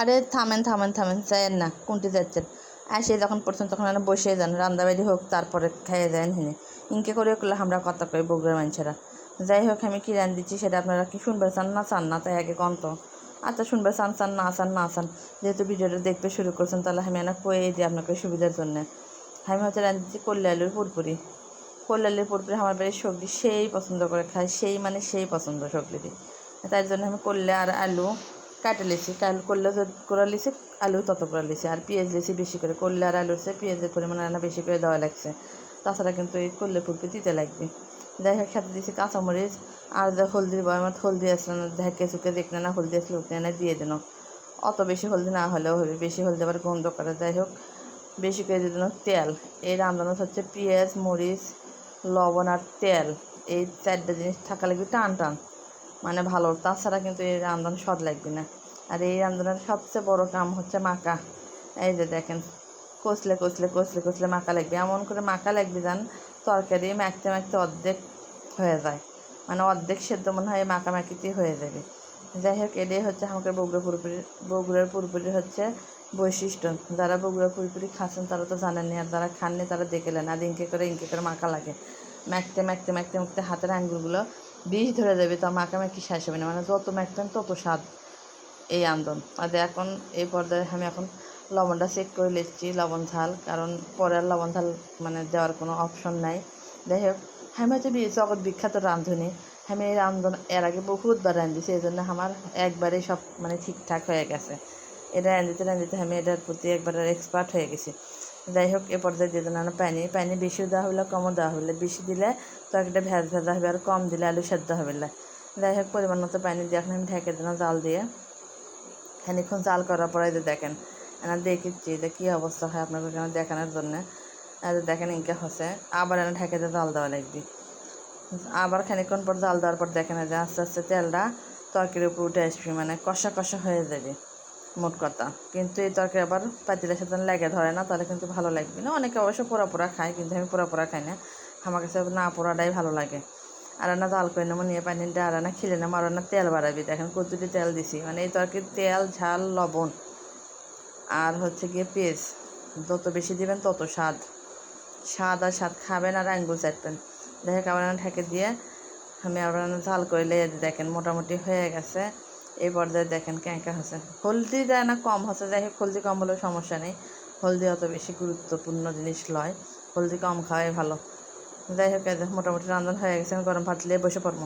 আরে থামেন থামেন থামেন, যায়েন না, কোনটি যাচ্ছেন? আসে যখন পড়ছেন তখন আমরা বসে যান, রান্দাবাড়ি হোক, তারপরে খেয়ে যান হিনে ইনকে করে করলে আমরা কথা কই বগুড়ার মানুষেরা যাই হোক, আমি কী রান দিচ্ছি সেটা আপনারা কি শুনবে চান না চান না, তাই আগে কন্ত। আচ্ছা শুনবে চান চান, না চান না, চান। যেহেতু ভিডিওটা দেখতে শুরু করছেন, তাহলে আমি এনা কয়ে দিই আপনাকে সুবিধার জন্য। আমি হচ্ছে রান দিচ্ছি কল্যাণ আলুর পুরপুরি কল্যাণ আলুর পুরপুরি আমার বাড়ির সবজি সেই পছন্দ করে খায়, সেই মানে সেই পছন্দ সবজিটি। তাই জন্য আমি করলে আর আলু কাটে লিছি কাল করলে করে লিছি আলু তত করে লিছি আর পেঁয়াজ লিছি বেশি করে, করলে আর আলুর চেয়ে পেঁয়াজের পরিমাণ রান্না বেশি করে দেওয়া লাগছে। তাছাড়া কিন্তু এই করলে ফুলকে দিতে লাগবে। যাই হোক, সাথে দিয়েছি কাঁচামরিচ, আর যে হলদির বয়মাত, হলদি আসলে না ঢেকে চুকে দেখলে না হলদি আসলে উঠে না দিয়ে দিন অত বেশি হলদি না হলেও হবে, বেশি হলদি আবার গন্ধ করে। যাই হোক, বেশি করে দিয়ে দিন তেল। এই রান্নানো হচ্ছে পেঁয়াজ, মরিচ, লবণ আর তেল। এই চারটা জিনিস থাকা লাগবে টান টান মানে ভালো। তাছাড়া কিন্তু এই রান্ধন স্বাদ লাগবে না। আর এই রান্ধনের সবচেয়ে বড় কাম হচ্ছে মাকা। এই যে দেখেন, কষলে কষলে কষলে কষলে মাকা লাগবে। এমন করে মাকা লাগবে যান তরকারি মাখতে মাখতে অর্ধেক হয়ে যায়। মানে অর্ধেক সেদ্ধ মনে হয় মাকা মাখিতেই হয়ে যাবে। যাই হোক, এটাই হচ্ছে আমাকে বগুড়া পুরোপুরি, বগুড়ার পুরোপুরি হচ্ছে বৈশিষ্ট্য। যারা বগুড়া পুরোপুরি খাচ্ছেন তারা তো জানেননি আর যারা খাননি তারা দেখলেন আর ইঙ্কে করে ইনকে করে মাখা লাগে। মাখতে মাখতে মাখতে মাখতে হাতের আঙ্গুলগুলো বিষ ধরে যাবে তো মাখা মাখি শেষ হবে না। মানে যত মাখতেন তত স্বাদ এই আন্দোলন আর এখন এই পর্যায়ে আমি এখন লবণটা চেক করে নিচ্ছি, লবণ ঝাল। কারণ পরে আর লবণ ঝাল মানে দেওয়ার কোনো অপশন নাই। যাই হোক, আমি হচ্ছে জগৎ বিখ্যাত রাঁধুনি। আমি এই রান্ধন এর আগে বহুতবার রাঁধিছি এই জন্য আমার একবারেই সব মানে ঠিকঠাক হয়ে গেছে। এটা রাঁধিতে রাঁধিতে আমি এটার প্রতি একবার এক্সপার্ট হয়ে গেছি। যাই হোক এ পর্যায়ে দিয়ে দিলাম পানি। পানি বেশি দেওয়া হলে কমও দেওয়া হলে, বেশি দিলে তরকারিটা ভেজ ভেজা হবে আর কম দিলে আলু সেদ্ধ হবে না। যাই হোক পরিমাণ মতো পানি দিয়ে এখন আমি ঢেকে দিলাম জাল দিয়ে। খানিক্ষণ জাল করার পরে যে দেখেন, এনার দেখেছি যে কী অবস্থা হয় আপনাদের এখানে দেখানোর জন্য। আর দেখেন ইনকে হচ্ছে, আবার এনে ঢেকে দিয়ে জাল দেওয়া লাগবে। আবার খানিক্ষণ পর জাল দেওয়ার পর দেখেন যে আস্তে আস্তে তেলটা তরকারির উপর উঠে আসবে মানে কষা কষা হয়ে যাবে। মোট কথা। কিন্তু এই তরকারি আবার পাতিলের সাথে লেগে ধরে না, তাহলে কিন্তু ভালো লাগবে না। অনেকে অবশ্য পোড়া পোড়া খায়, কিন্তু আমি পোড়া পোড়া খাই না। আমার কাছে না পোড়াটাই ভালো লাগে। আর না জাল করে নেব, নিয়ে পানিটা আর না খিলে নেব, আর না তেল বাড়াবি। দেখেন কতটি তেল দিছি। মানে এই তরকারির তেল, ঝাল, লবণ আর হচ্ছে গিয়ে পেঁয়াজ। যত বেশি দিবেন তত স্বাদ। স্বাদ আর স্বাদ খাবেন আর আঙ্গুল চাটবেন। দেখে আবার না ঢেকে দিয়ে আমি আবার ঝাল করে লেগে দেখেন, মোটামুটি হয়ে গেছে। এই পর্দায় দেখেন ক্যাঁকা হচ্ছে। হলদি দেয় না কম হচ্ছে দেখে হলদি কম হলেও সমস্যা নেই। হলদি অত বেশি গুরুত্বপূর্ণ জিনিস লয়। হলদি কম খাওয়াই ভালো। যাই হোক মোটামুটি রান্না হয়ে গেছে গরম ভাত নিয়ে বসে পড়ব।